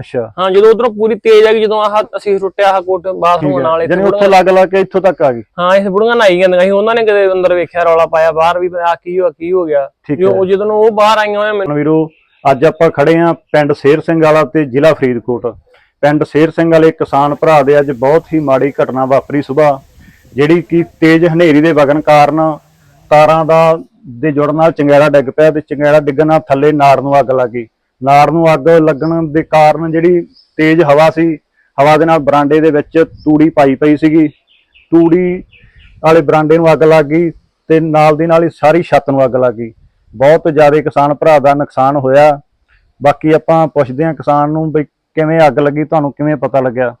ਅੱਛਾ। ਹਾਂ ਜਦੋਂ ਉਧਰੋਂ ਪੂਰੀ ਤੇਜ਼ ਆ ਗਈ ਜਦੋਂ ਆਹ ਅਸੀਂ ਟੁੱਟਿਆ ਆਹ ਕੋਟ ਬਾਥਰੂਮ ਨਾਲ ਇੱਥੇ ਜਾਨੀ ਉੱਥੋਂ ਲੱਗ ਲੱਗ ਕੇ ਇੱਥੋਂ ਤੱਕ ਆ ਗਈ? ਹਾਂ ਇਸ ਬੁੜੀਆਂ ਨਹਾਈ ਜਾਂਦੀਆਂ ਸੀ। ਉਹਨਾਂ ਨੇ ਕਦੇ ਅੰਦਰ ਵੇਖਿਆ ਰੌਲਾ ਪਾਇਆ ਬਾਹਰ ਵੀ ਆ ਕੀ ਹੋ ਕੀ ਹੋ ਗਿਆ। ਜੋ ਜਦੋਂ ਉਹ ਬਾਹਰ ਆਈਆਂ ਹੋਇਆ ਮੈਨੂੰ ਵੀਰੋ ਅੱਜ ਆਪਾਂ ਖੜੇ ਆਂ ਪਿੰਡ ਸ਼ੇਰ ਸਿੰਘ ਵਾਲਾ ਤੇ ਜ਼ਿਲ੍ਹਾ ਫਰੀਦਕੋਟ। ਪਿੰਡ ਸ਼ੇਰ ਸਿੰਘ ਵਾਲੇ ਕਿਸਾਨ ਭਰਾ ਦੇ ਅੱਜ ਬਹੁਤ ਹੀ ਮਾੜੀ ਘਟਨਾ ਵਾਪਰੀ ਸੁਬਾਹ ਜਿਹੜੀ ਕਿ ਤੇਜ਼ ਹਨੇਰੀ ਦੇ ਵਗਣ ਕਾਰਨ ਤਾਰਾਂ ਦਾ ਦੇ ਜੁੜਨ ਨਾਲ ਚੰਗਿਆੜਾ ਡਿੱਗ ਪਿਆ ਤੇ ਚੰਗਿਆੜਾ ਡਿੱਗਣ ਨਾਲ ਥੱਲੇ ਨਾੜ ਨੂੰ ਅੱਗ ਲੱਗੀ ਨਾੜ ਨੂੰ ਅੱਗ ਲੱਗਣ ਦੇ ਕਾਰਨ ਜਿਹੜੀ ਤੇਜ਼ ਹਵਾ ਸੀ, ਹਵਾ ਦੇ ਨਾਲ ਬਰਾਂਡੇ ਦੇ ਵਿੱਚ ਤੂੜੀ ਪਾਈ ਪਈ ਸੀਗੀ। ਤੂੜੀ ਵਾਲੇ ਬਰਾਂਡੇ ਨੂੰ ਅੱਗ ਲੱਗ ਗਈ ਤੇ ਨਾਲ ਦੀ ਨਾਲ ਹੀ ਸਾਰੀ ਛੱਤ ਨੂੰ ਅੱਗ ਲੱਗ ਗਈ। ਬਹੁਤ ਜ਼ਿਆਦਾ ਕਿਸਾਨ ਭਰਾ ਦਾ ਨੁਕਸਾਨ ਹੋਇਆ। ਬਾਕੀ ਆਪਾਂ ਪੁੱਛਦੇ ਹਾਂ ਕਿਸਾਨ ਨੂੰ ਵੀ ਕਿਵੇਂ ਅੱਗ ਲੱਗੀ, ਤੁਹਾਨੂੰ ਕਿਵੇਂ ਪਤਾ ਲੱਗਿਆ?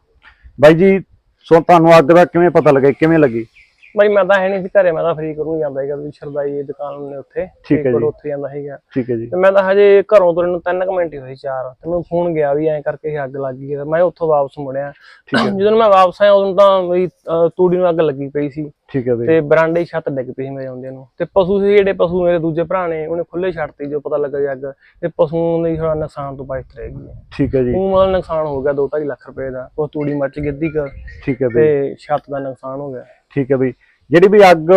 ਬਾਈ ਜੀ, ਸੋ ਤੁਹਾਨੂੰ ਅੱਗ ਦਾ ਕਿਵੇਂ ਪਤਾ ਲੱਗਿਆ ਕਿਵੇਂ ਲੱਗੀ? ਬਾਈ ਮੈਂ ਤਾਂ ਹੈ ਨਹੀਂ ਸੀ ਘਰੇ ਮੈਂ ਤਾਂ ਫਰੀ ਕਰੂੰ ਜਾਂਦਾ ਸੀਗਾ ਵੀ ਸ਼ਰਦਾਈ ਦੁਕਾਨ ਨੇ ਉੱਥੇ ਠੀਕ ਹੈ ਜੀ। ਉੱਥੇ ਜਾਂਦਾ ਸੀਗਾ। ਠੀਕ ਹੈ ਜੀ। ਤੇ ਮੈਂ ਤਾਂ ਹਜੇ ਘਰੋਂ ਤੁਰਨ ਨੂੰ 3 ਮਿੰਟ ਹੀ ਹੋਏ ਚਾਰ ਤੇ ਮੈਨੂੰ ਫੋਨ ਗਿਆ ਵੀ ਐਂ ਕਰਕੇ ਅੱਗ ਲੱਗ ਗਈ ਤੇ ਮੈਂ ਉੱਥੋਂ ਵਾਪਸ ਮੁੜਿਆ। ਜਦੋਂ ਮੈਂ ਵਾਪਸ ਆਇਆ ਉਦੋਂ ਤਾਂ ਵੀ ਤੂੜੀ ਨੂੰ ਅੱਗ ਲੱਗੀ ਪਈ ਸੀ। ਠੀਕ ਹੈ ਬਈ। ਤੇ ਬਰਾਂਡੇ ਛੱਤ ਡਿੱਗ ਪਈ ਸੀ ਮੇਰੇ ਆਉਂਦੇ ਨੂੰ। ਤੇ ਪਸ਼ੂ ਸੀ ਜਿਹੜੇ ਪਸ਼ੂ ਮੇਰੇ ਦੂਜੇ ਭਰਾ ਨੇ ਉਹਨੇ ਖੁੱਲੇ ਛੱਡਤੀ ਜੋ ਪਤਾ ਲੱਗਾ ਅੱਗ ਤੇ ਪਸ਼ੂ ਦੀ ਥੋੜਾ ਨੁਕਸਾਨ ਤੋਂ ਬਚਤ ਰਹਿ ਗਈ ਠੀਕ ਹੈ ਜੀ। ਉਹ ਮਤਲਬ ਨੁਕਸਾਨ ਹੋ ਗਿਆ 2.5 ਲੱਖ ਰੁਪਏ ਦਾ। ਉਹ ਤੂੜੀ ਮੱਚ ਗਈ ਅੱਧੀ ਕੁ। ਠੀਕ ਹੈ ਬਈ। ਤੇ ਛੱਤ ਦਾ ਨੁਕਸਾਨ ਹੋ ਗਿਆ। ਠੀਕ ਹੈ ਬਈ। ਜਿਹੜੀ ਵੀ ਅੱਗ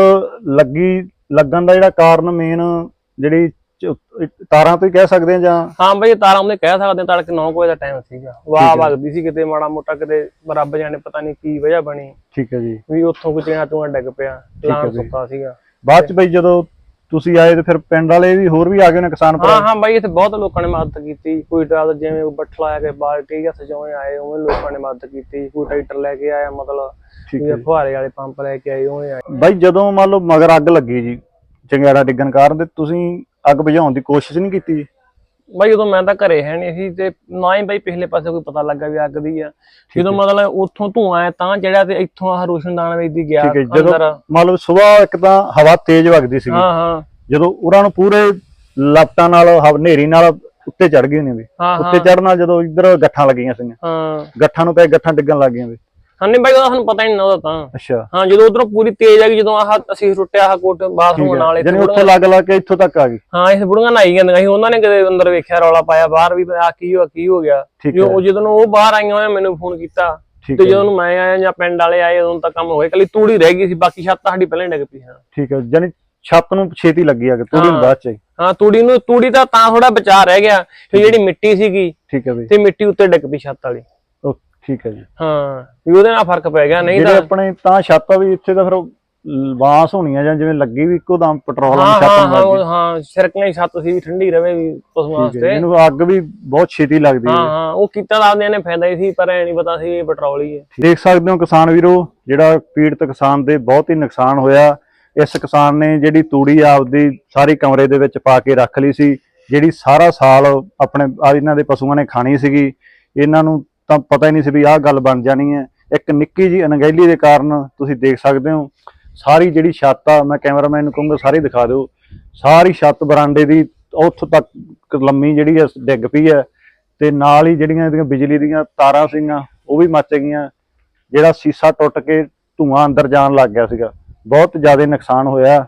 ਲੱਗੀ ਲੱਗਣ ਦਾ ਜਿਹੜਾ ਕਾਰਨ ਮੇਨ ਜਿਹੜੀ ਤਾਰਾਂ ਤੋਂ ਹੀ ਕਹਿ ਸਕਦੇ ਆ ਜਾਂ? ਹਾਂ ਬਈ ਤਾਰਾਂ ਉਹਨੇ ਕਹਿ ਸਕਦੇ ਹਾਂ, ਤੜਕੇ 9 ਵਜੇ ਦਾ ਟਾਈਮ ਸੀਗਾ। ਵਾਹ। ਵਗਦੀ ਸੀ ਕਿਤੇ ਮਾੜਾ ਮੋਟਾ ਕਿਤੇ ਰੱਬ ਜਾਣੇ ਪਤਾ ਨਹੀਂ ਕੀ ਵਜ੍ਹਾ ਬਣੀ। ਠੀਕ ਹੈ ਜੀ। ਵੀ ਉੱਥੋਂ ਕੁ ਚਿਆਂ ਚੂਆਂ ਡਿੱਗ ਪਿਆ ਪਲਾਨ। ਸੁੱਕਾ ਸੀਗਾ। ਬਾਅਦ ਚ ਬਈ ਜਦੋਂ ਤੁਸੀਂ ਆਏ ਤੇ ਫਿਰ ਪਿੰਡ ਵਾਲੇ ਵੀ ਹੋਰ ਵੀ ਆ ਗਏ ਨੇ ਕਿਸਾਨ ਹਾਂ ਭਰਾ? ਹਾਂ ਬਾਈ ਇੱਥੇ ਬਹੁਤ ਲੋਕਾਂ ਨੇ ਮਦਦ ਕੀਤੀ। ਕੋਈ ਡਰ ਜਿਵੇਂ ਬੱਠਲਾ ਆ ਕੇ ਬਾਲਟੀ ਹੱਥ ਜਿਵੇਂ ਆਏ ਉਵੇਂ ਲੋਕਾਂ ਨੇ ਮਦਦ ਕੀਤੀ। ਕੋਈ ਟਰੈਕਟਰ ਲੈ ਕੇ ਆਇਆ ਮਤਲਬ ਜਿਵੇਂ ਹੈ ਫੁਹਾਰੇ ਵਾਲੇ ਪੰਪ ਲੈ ਕੇ ਆਏ ਉਵੇਂ ਆਏ। ਬਾਈ ਜਦੋਂ ਮੰਨ ਲਓ ਮਗਰ ਅੱਗ ਲੱਗੀ ਜੀ ਚੰਗਿਆੜਾ ਡਿੱਗਣ ਕਾਰਨ ਤੇ ਤੁਸੀਂ ਅੱਗ ਬੁਝਾਉਣ ਦੀ ਕੋਸ਼ਿਸ਼ ਨਹੀਂ ਕੀਤੀ ਜੀ? ਬਾਈ ਉਦੋਂ ਮੈਂ ਤਾਂ ਘਰੇ ਹੈ ਨਹੀਂ ਸੀ ਤੇ ਨਾ ਹੀ ਬਾਈ ਪਿਛਲੇ ਪਾਸੇ ਕੋਈ ਪਤਾ ਲੱਗਾ ਵੀ ਅੱਗ ਦੀ ਆ। ਜਦੋਂ ਮਤਲਬ ਉੱਥੋਂ ਧੂਆਂ ਆਇਆ ਤਾਂ ਜਿਹੜਾ ਤੇ ਇੱਥੋਂ ਆਹ ਰੋਸ਼ਨਦਾਨ ਵਿੱਚ ਦੀ ਗਿਆ ਠੀਕ ਹੈ ਜੀ, ਜਦੋਂ ਅੰਦਰ। ਮੰਨ ਲਓ ਸਵੇਰ ਇੱਕ ਤਾਂ ਹਵਾ ਤੇਜ਼ ਵਗਦੀ ਸੀ ਹਾਂ ਹਾਂ। ਜਦੋਂ ਉਹਨਾਂ ਨੂੰ ਪੂਰੇ ਲਪਟਾਂ ਨਾਲ ਹਵ- ਹਨੇਰੀ ਨਾਲ ਉੱਤੇ ਚੜ ਗਈ ਨੇ ਵੀ। ਹਾਂ ਉੱਤੇ ਚੜਨ ਨਾਲ ਜਦੋਂ ਇੱਧਰ ਗੱਠਾਂ ਲੱਗੀਆਂ ਸੀਗੀਆਂ। ਹਾਂ। ਗੱਠਾਂ ਨੂੰ ਪਏ ਗੱਠਾਂ ਡਿੱਗਣ ਲੱਗ ਗਈਆਂ ਵੀ। ਹਾਂ ਨਹੀਂ ਬਾਈ ਉਹਦਾ ਸਾਨੂੰ ਪਤਾ ਹੀ ਨਹੀਂ ਉਹਦਾ ਤਾਂ। ਅੱਛਾ। ਹਾਂ ਜਦੋਂ ਉਧਰੋਂ ਪੂਰੀ ਤੇਜ਼ ਆ ਗਈ ਜਦੋਂ ਆਹ ਅਸੀਂ ਟੁੱਟਿਆ ਆਹ ਕੋਟ ਬਾਥਰੂਮ ਨਾਲ ਇੱਥੇ ਉੱਥੋਂ ਲੱਗ ਲੱਗ ਕੇ ਇੱਥੋਂ ਤੱਕ ਆ ਗਈ। ਹਾਂ ਇਸ ਬੁੜੀਆਂ ਨਹਾਈ ਜਾਂਦੀਆਂ ਸੀ ਉਹਨਾਂ ਨੇ ਕਦੇ ਅੰਦਰ ਵੇਖਿਆ ਰੌਲਾ ਪਾਇਆ ਬਾਹਰ ਵੀ ਆ ਕੀ ਹੋ ਕੀ ਹੋ ਗਿਆ। ਜੋ ਹੈ ਉਹ ਜਦੋਂ ਉਹ ਬਾਹਰ ਆਈਆਂ ਹੋਇਆ ਮੈਨੂੰ ਫੋਨ ਕੀਤਾ। ਤੇ ਹੈ ਜਦੋਂ ਨੂੰ ਮੈਂ ਆਇਆ ਜਾਂ ਪਿੰਡ ਵਾਲੇ ਆਏ ਉਦੋਂ ਤਾਂ ਕੰਮ ਹੋਏ ਕੱਲੀ ਤੂੜੀ ਰਹਿ ਗਈ ਸੀ ਬਾਕੀ ਛੱਤ ਸਾਡੀ ਪਹਿਲਾਂ ਹੀ ਡਿੱਗ ਪਈ ਹਾਂ ਠੀਕ ਹੈ ਜਾਨੀ ਛੱਤ ਨੂੰ ਛੇਤੀ ਲੱਗੀ ਅੱਗ ਥੋੜੀ ਹਾਂ। ਬਾਅਦ ਚ। ਹਾਂ ਤੂੜੀ ਨੂੰ ਤੂੜੀ ਤਾਂ ਤਾਂ ਥੋੜਾ ਬਚਾ ਰਹਿ ਗਿਆ ਤੇ ਜਿਹੜੀ ਮਿੱਟੀ ਸੀਗੀ ਠੀਕ ਹੈ ਬਈ। ਤੇ ਮਿੱਟੀ ਉੱਤੇ ਡਿੱਗ ਪਈ ਛੱਤ ਵਾਲੀ। ਠੀਕ ਹੈ ਜੀ। ਹਾਂ ਵੀ ਉਹਦੇ ਨਾਲ ਫ਼ਰਕ ਪੈ ਗਿਆ ਨਹੀਂ ਜਿਹੜੇ ਤਾਂ ਆਪਣੇ ਤਾਂ ਛੱਤ ਵੀ ਇੱਥੇ ਤਾਂ ਫਿਰ ਬਾਂਸ ਹੋਣੀਆਂ ਜਾਂ ਜਿਵੇਂ ਲੱਗੀ ਵੀ ਇੱਕੋ ਦਮ ਪੈਟਰੋਲ ਵਾਲੀ ਛੱਤ ਹਾਂ ਨੂੰ ਹਾਂ ਲੱਗ ਹਾਂ ਛਿਰਕਣੀ ਦੀ ਛੱਤ ਸੀ ਵੀ ਠੰਡੀ ਰਵੇ ਵੀ ਹੈ ਵਾਸਤੇ। ਇਹਨੂੰ ਅੱਗ ਵੀ ਬਹੁਤ ਛੇਤੀ ਲੱਗਦੀ ਹਾਂ ਹੈ ਹਾਂ ਉਹ ਕੀਤਾ ਆਪਦੇ ਨੇ ਫਾਇਦਾ ਹੀ ਸੀ ਪਰ ਐ ਨਹੀਂ ਪਤਾ ਸੀ ਇਹ ਪੈਟਰੋਲ ਹੀ ਹੈ। ਦੇਖ ਸਕਦੇ ਹੋ ਕਿਸਾਨ ਵੀਰੋ ਜਿਹੜਾ ਪੀੜਤ ਕਿਸਾਨ ਦੇ ਬਹੁਤ ਹੀ ਨੁਕਸਾਨ ਹੋਇਆ। ਇਸ ਕਿਸਾਨ ਨੇ ਜਿਹੜੀ ਤੂੜੀ ਆਪਦੀ ਸਾਰੀ ਕਮਰੇ ਦੇ ਵਿੱਚ ਪਾ ਕੇ ਰੱਖ ਲਈ ਸੀ ਜਿਹੜੀ ਸਾਰਾ ਸਾਲ ਆਪਣੇ ਇਹਨਾਂ ਦੇ ਪਸ਼ੂਆਂ ਨੇ ਖਾਣੀ ਸੀਗੀ। ਇਹਨਾਂ ਨੂੰ ਤਾਂ ਪਤਾ ਹੀ ਨਹੀਂ ਸੀ ਵੀ ਆਹ ਗੱਲ ਬਣ ਜਾਣੀ ਹੈ। ਇੱਕ ਨਿੱਕੀ ਜੀ ਅਣਗਹਿਲੀ ਦੇ ਕਾਰਨ ਤੁਸੀਂ ਦੇਖ ਸਕਦੇ ਹੋ। ਸਾਰੀ ਜਿਹੜੀ ਛੱਤ ਆ, ਮੈਂ ਕੈਮਰਾਮੈਨ ਨੂੰ ਕਹੂੰਗਾ ਸਾਰੀ ਦਿਖਾ ਦਿਓ। ਸਾਰੀ ਛੱਤ ਬਰਾਂਡੇ ਦੀ ਉੱਥੋਂ ਤੱਕ ਲੰਮੀ ਜਿਹੜੀ ਹੈ, ਡਿੱਗ ਪਈ ਹੈ। ਤੇ ਨਾਲ ਹੀ ਜਿਹੜੀਆਂ ਇਹਦੀਆਂ ਬਿਜਲੀ ਦੀਆਂ ਤਾਰਾਂ ਸੀਗੀਆਂ, ਉਹ ਵੀ ਮੱਚ ਗਈਆਂ। ਜਿਹੜਾ ਸੀਸਾ ਟੁੱਟ ਕੇ ਧੂਆਂ ਅੰਦਰ ਜਾਣ ਲੱਗ ਗਿਆ ਸੀਗਾ। ਬਹੁਤ ਜ਼ਿਆਦਾ ਨੁਕਸਾਨ ਹੋਇਆ।